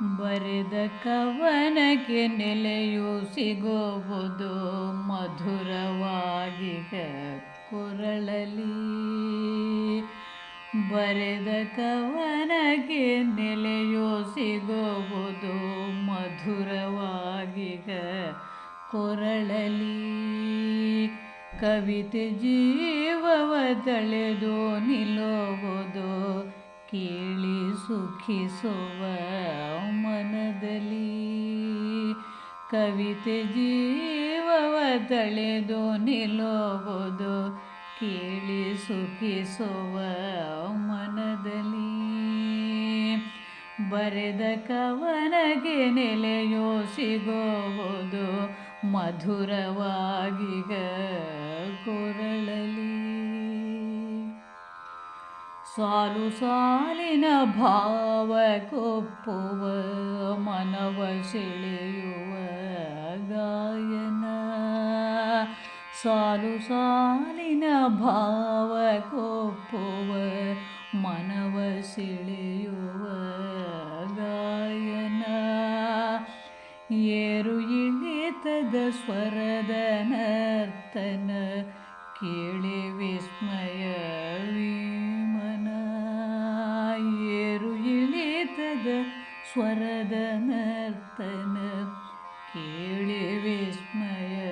ಬರೆದ ಕವನಕ್ಕೆ ನೆಲೆಯು ಸಿಗೋಬಹುದು ಮಧುರವಾಗಿ ಕೊರಳಲಿ ಬರೆದ ಕವನಕ್ಕೆ ನೆಲೆಯು ಸಿಗೋಬಹುದು ಮಧುರವಾಗಿ ಕೊರಳಲಿ ಕವಿತೆ ಜೀವವ ತಳೆದು ನಿಲ್ಲುವುದು ಕೇಳಿ ಸುಖಿಸುವ ಮನದಲ್ಲಿ ಕವಿತೆ ಜೀವವ ತಳೆದು ನಿಲ್ಲುವುದು ಕೇಳಿ ಸುಖಿಸುವ ಮನದಲ್ಲಿ ಬರೆದ ಕವನಗೆ ನೆಲೆಯೋ ಸಿಗುವುದು ಮಧುರವಾಗಿಗ ಕೊರಳಲಿ ಸಾಲು ಸಾಲಿನ ಭಾವ ಕೊಪ್ಪುವ ಮನವ ಸೆಳೆಯುವ ಗಾಯನ. ಸಾಲು ಸಾಲಿನ ಭಾವ ಕೊಪ್ಪುವ ಮನವ ಸೆಳೆಯುವ ಗಾಯನ. ಏರು ಇಳಿತದ ಸ್ವರದ ನರ್ತನ ಕೇಳಿ ವಿಸ್ಮಯ ಸ್ವರದ ನರ್ತನ ಕೇಳಿ ವಿಸ್ಮಯ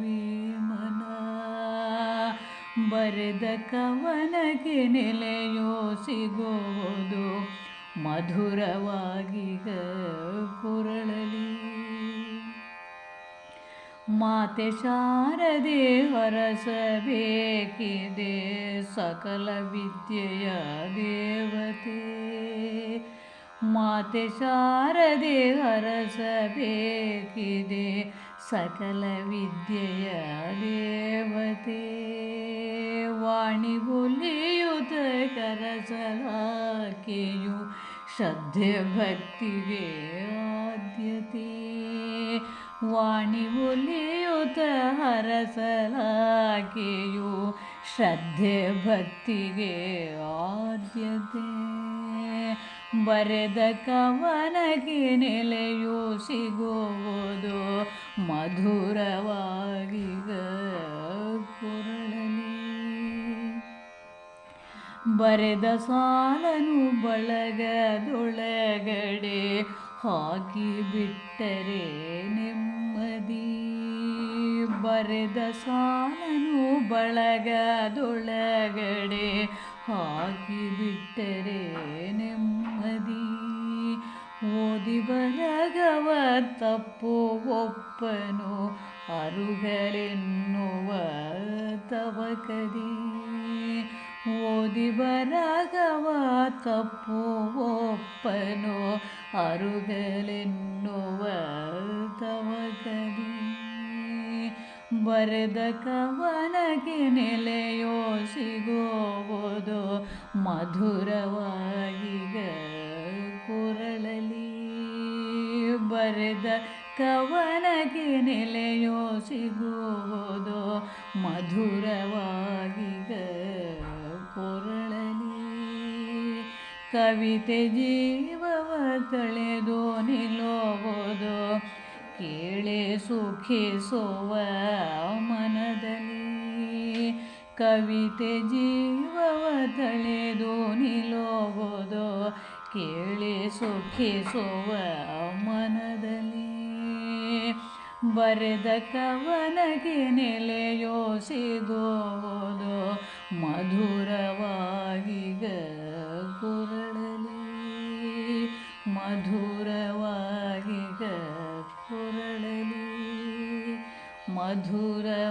ವಿಮನ. ಬರೆದ ಕವನಗೆ ನೆಲೆಯೋ ಸಿಗುವುದು ಮಧುರವಾಗಿ ಕುರಳಲಿ. ಮಾತೆ ಶಾರದೆ ಹೊರಸಬೇಕಿದೆ ಸಕಲ ವಿದ್ಯೆಯ ದೇವತೆ ಮಾತೆ ಶಾರದೆ ಹರಸಬೇಕಿದೆ ಸಕಲ ವಿದ್ಯೆಯ ದೇವತೆ. ವಾಣಿ ಬುಲಿಯುತ ಕರಸಲಾಕೆಯು ಶ್ರದ್ಧೆ ಭಕ್ತಿಗೆ ಆದ್ಯತೆ. ವಾಣಿ ಒಲಿಯುತ ಹರಸಲಾಕೆಯು ಶ್ರದ್ಧೆ ಭಕ್ತಿಗೆ ಆದ್ಯತೆ. ಬರೆದ ಕವನಗೆ ನೆಲೆಯೋ ಸಿಗುವುದು, ಮಧುರವಾಗಿದ ಕೊರಳಲಿ ಬರೆದ ಸಾಲನು ಬಳಗದೊಳಗಡೆ ಹಾಕಿ ಬಿಟ್ಟರೆ ನೆಮ್ಮದಿ. ಬರೆದ ಸಾಲನು ಬಳಗದೊಳಗಡೆ ಹಾಕಿ ಬಿಟ್ಟರೆ ನೆಮ್ಮದಿ ಓದಿ ಬರಗವ ತಪ್ಪು ಒಪ್ಪನು ಅರುಗಳೆನ್ನುವ ತವಕದಿ ಓದಿ ಬರಗವ ತಪ್ಪು ಒಪ್ಪನು ಅರುಗಳೆನ್ನುವ ತವಕದಿ ಬರೆದ ಕವನಗೆ ನೆಲೆಯೋ ಸಿಗೋಬೋದು ಮಧುರವಾಗಿಗ ಕೊರಳಲಿ. ಬರೆದ ಕವನಗೆ ನೆಲೆಯೋ ಸಿಗೋದು ಮಧುರವಾಗಿಗ ಕೊರಳಲಿ. ಕವಿತೆ ಜೀವವ ತಳೆದು ನಿಲ್ಲುವುದು ಕೇಳೆ ಸುಖಿಸುವ ಮನದಲ್ಲಿ. ಕವಿತೆ ಜೀವವ ತಳೆದು ನಿಲೋಗೋದು. ಕೇಳಿ ಸುಖಿಸುವ ಮನದಲ್ಲಿ. ಬರೆದ ಕವನಗೆ ನೆಲೆಯೋ ಸಿಗೋದು. ಮಧುರವಾಗಿ ಕೊರಳಲಿ ಕೊರಳಲಿ ಮಧುರವಾಗಿ